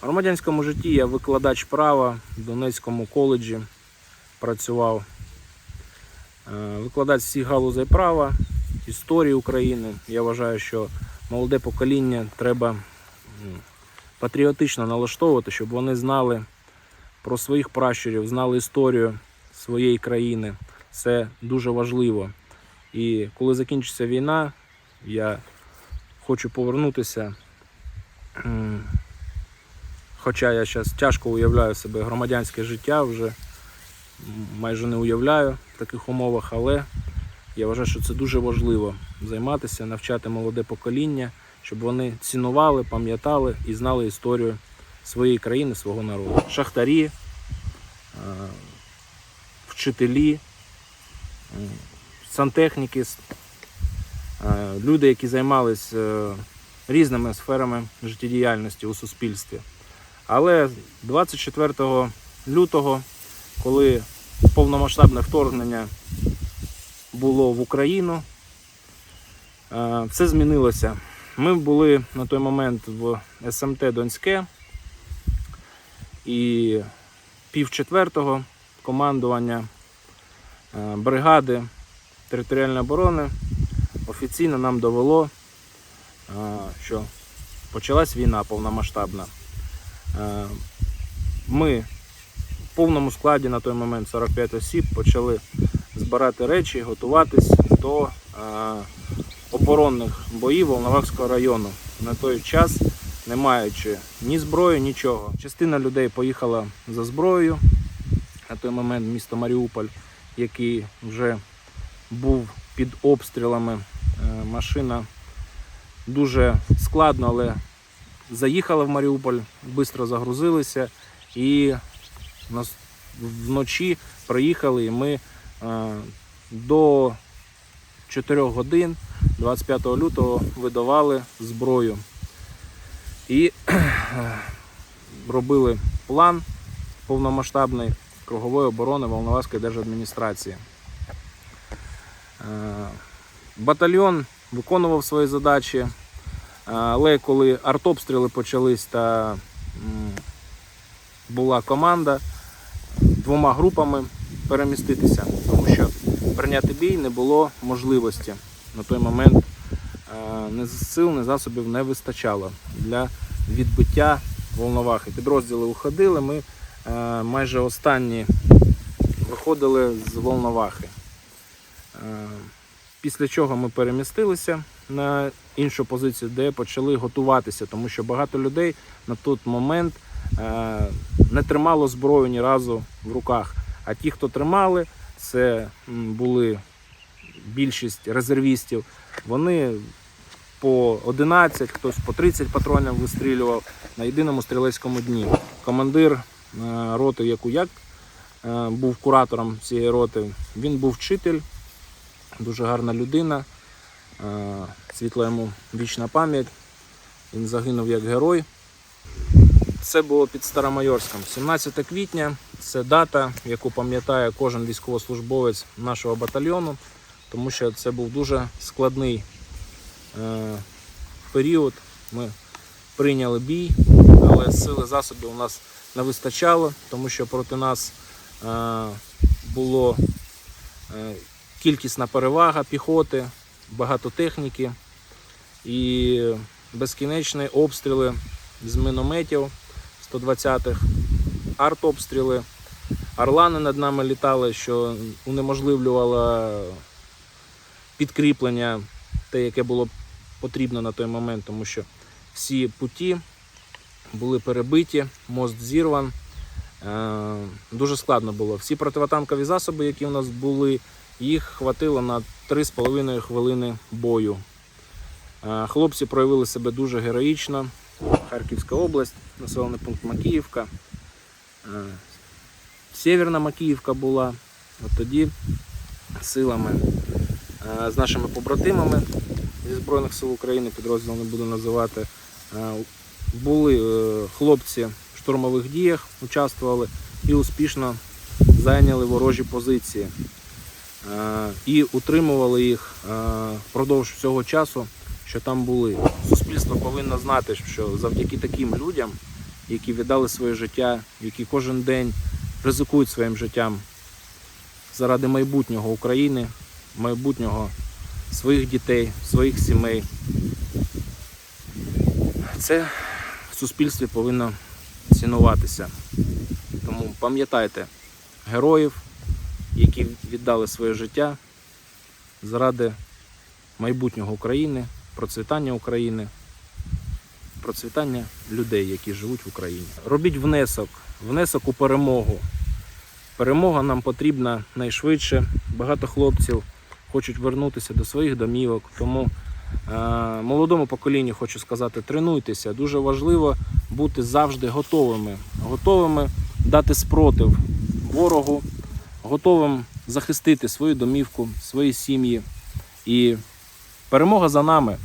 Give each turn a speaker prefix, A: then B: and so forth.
A: В громадянському житті я викладач права в Донецькому коледжі працював. Е, Викладач всіх галузей права, історії України. Я вважаю, що молоде покоління треба патріотично налаштовувати, щоб вони знали про своїх пращурів, знали історію своєї країни. Це дуже важливо. І коли закінчиться війна, я хочу повернутися. Хоча я зараз тяжко уявляю себе громадянське життя, вже майже не уявляю в таких умовах, але я вважаю, що це дуже важливо займатися, навчати молоде покоління, щоб вони цінували, пам'ятали і знали історію своєї країни, свого народу. Шахтарі, е, вчителі, сантехніки, е, люди, які займалися різними сферами життєдіяльності у суспільстві. Але 24 лютого, коли повномасштабне вторгнення було в Україну, е, все змінилося. Ми були на той момент в СМТ Донське і пів четвертого командування е, бригади територіальної оборони офіційно нам довело, е, що почалась війна повномасштабна. Е, Ми в повному складі на той момент 45 осіб почали збирати речі, готуватись до е, оборонних боїв Волновахського району. На той час не маючи ні зброї, нічого. Частина людей поїхала за зброєю. На той момент місто Маріуполь, який вже був під обстрілами. Е, Машина дуже складно, але заїхала в Маріуполь, швидко загрузилися і вночі приїхали. І ми е, до 4 годин 25 лютого видавали зброю. І робили план повномасштабний кругової оборони Волноваської держадміністрації. Е, Батальйон виконував свої задачі, е, але коли артобстріли почались та була команда двома групами переміститися, тому що прийняти бій не було можливості. На той момент е, ні сил, ні засобів не вистачало для відбиття волновахи. Підрозділи уходили, ми е, майже останні виходили з волновахи. Після чого ми перемістилися на іншу позицію, де почали готуватися, тому що багато людей на той момент е, не тримало зброю ні разу в руках. А ті, хто тримали, це були більшість резервістів. Вони по 11, хтось по 30 патронів вистрілював на єдиному стрілецькому дні. Командир е, роти, яку як е, був куратором цієї роти, він був вчитель, дуже гарна людина. Е, Світла йому вічна пам'ять. Він загинув як герой. Це було під Старомайорськом. 17 квітня це дата, яку пам'ятає кожен військовослужбовець нашого батальйону, тому що це був дуже складний е, період. Ми прийняли бій, але сили засобів у нас не вистачало, тому що проти нас е, було кількісна перевага піхоти, багато техніки і безкінечні обстріли з мінометів 120-х, артобстріли. Орлани над нами літали, що унеможливлювало підкріплення, те, яке було потрібно на той момент, тому що всі путі були перебиті, мост зірван. Е, Дуже складно було. Всі противотанкові засоби, які у нас були, їх хватило на 3,5 хвилини бою. Е, Хлопці проявили себе дуже героїчно. Харківська область, населений пункт Макіївка. Е, Сєвєрна Макіївка була. От тоді силами е, з нашими побратимами зі Збройних сил України, підрозділ не буду називати, були хлопці в штурмових діях, участвували і успішно зайняли ворожі позиції. Е, І утримували їх е, впродовж всього часу, що там були. Суспільство повинно знати, що завдяки таким людям які віддали своє життя, які кожен день ризикують своїм життям заради майбутнього України, майбутнього своїх дітей, своїх сімей. Це в суспільстві повинно цінуватися. Тому пам'ятайте героїв, які віддали своє життя заради майбутнього України, процвітання України, процвітання людей, які живуть в Україні. Робіть внесок, внесок у перемогу. Перемога нам потрібна найшвидше. Багато хлопців хочуть вернутися до своїх домівок. Тому е, молодому поколінню хочу сказати, тренуйтеся. Дуже важливо бути завжди готовими. Готовими дати спротив ворогу, готовим захистити свою домівку, свої сім'ї. І перемога за нами.